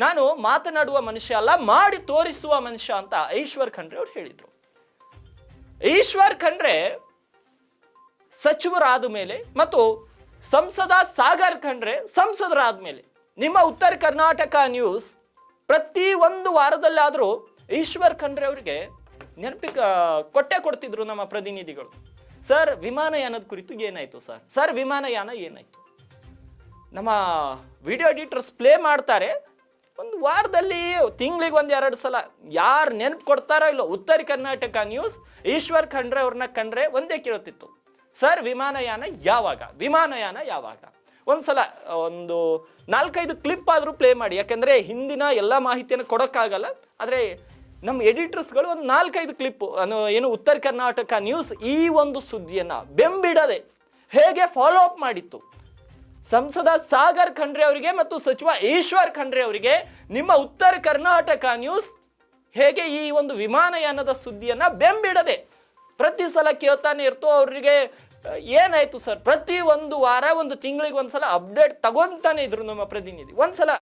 ನಾನು ಮಾತನಾಡುವ ಮನುಷ್ಯ ಅಲ್ಲ, ಮಾಡಿ ತೋರಿಸುವ ಮನುಷ್ಯ ಅಂತ ಈಶ್ವರ್ ಖಂಡ್ರೆ ಅವ್ರು ಹೇಳಿದ್ರು. ಈಶ್ವರ್ ಖಂಡ್ರೆ ಸಚಿವರಾದ ಮೇಲೆ ಮತ್ತು ಸಂಸದ ಸಾಗರ್ ಖಂಡ್ರೆ ಸಂಸದರಾದ ಮೇಲೆ. ನಿಮ್ಮ ಉತ್ತರ ಕರ್ನಾಟಕ ನ್ಯೂಸ್ ಪ್ರತಿ ಒಂದು ವಾರದಲ್ಲಾದರೂ ಈಶ್ವರ್ ಖಂಡ್ರೆ ಅವರಿಗೆ ನೆನಪಿಗ, ಕೊಟ್ಟೆ ಕೊಡ್ತಿದ್ರು ನಮ್ಮ ಪ್ರತಿನಿಧಿಗಳು. ಸರ್, ವಿಮಾನಯಾನದ ಕುರಿತು ಏನಾಯ್ತು ಸರ್? ಸರ್, ವಿಮಾನಯಾನ ಏನಾಯ್ತು? ನಮ್ಮ ವಿಡಿಯೋ ಎಡಿಟರ್ಸ್ ಪ್ಲೇ ಮಾಡ್ತಾರೆ ಒಂದು ವಾರದಲ್ಲಿ ತಿಂಗಳಿಗೆ ಒಂದು ಎರಡು ಸಲ. ಯಾರು ನೆನಪು ಕೊಡ್ತಾರೋ ಇಲ್ಲೋ, ಉತ್ತರ ಕರ್ನಾಟಕ ನ್ಯೂಸ್, ಈಶ್ವರ್ ಖಂಡ್ರೆ ಅವ್ರನ್ನ ಕಂಡ್ರೆ ಒಂದೇ ಕೇಳುತ್ತಿತ್ತು ಸರ್, ವಿಮಾನಯಾನ ಯಾವಾಗ? ವಿಮಾನಯಾನ ಯಾವಾಗ? ಒಂದ್ಸಲ ಒಂದು ನಾಲ್ಕೈದು ಕ್ಲಿಪ್ ಆದರೂ ಪ್ಲೇ ಮಾಡಿ. ಯಾಕೆಂದ್ರೆ ಹಿಂದಿನ ಎಲ್ಲ ಮಾಹಿತಿಯನ್ನು ಕೊಡೋಕ್ಕಾಗಲ್ಲ. ಆದರೆ ನಮ್ಮ ಎಡಿಟರ್ಸ್ಗಳು ಒಂದು ನಾಲ್ಕೈದು ಕ್ಲಿಪ್ ಏನು ಉತ್ತರ ಕರ್ನಾಟಕ ನ್ಯೂಸ್ ಈ ಒಂದು ಸುದ್ದಿಯನ್ನು ಬೆಂಬಿಡದೆ ಹೇಗೆ ಫಾಲೋ ಅಪ್ ಮಾಡಿತ್ತು. ಸಂಸದ ಸಾಗರ್ ಖಂಡ್ರೆ ಅವರಿಗೆ ಮತ್ತು ಸಚಿವ ಈಶ್ವರ್ ಖಂಡ್ರೆ ಅವರಿಗೆ ನಿಮ್ಮ ಉತ್ತರ ಕರ್ನಾಟಕ ನ್ಯೂಸ್ ಹೇಗೆ ಈ ಒಂದು ವಿಮಾನಯಾನದ ಸುದ್ದಿಯನ್ನ ಬೆಂಬಿಡದೆ ಪ್ರತಿ ಸಲ ಕೇಳ್ತಾನೆ ಇರ್ತು, ಅವರಿಗೆ ಏನಾಯ್ತು ಸರ್? ಪ್ರತಿ ಒಂದು ವಾರ, ಒಂದು ತಿಂಗಳಿಗೆ ಒಂದ್ಸಲ ಅಪ್ಡೇಟ್ ತಗೊಂತಾನೆ ಇದ್ರು ನಮ್ಮ ಪ್ರತಿನಿಧಿ. ಒಂದ್ಸಲ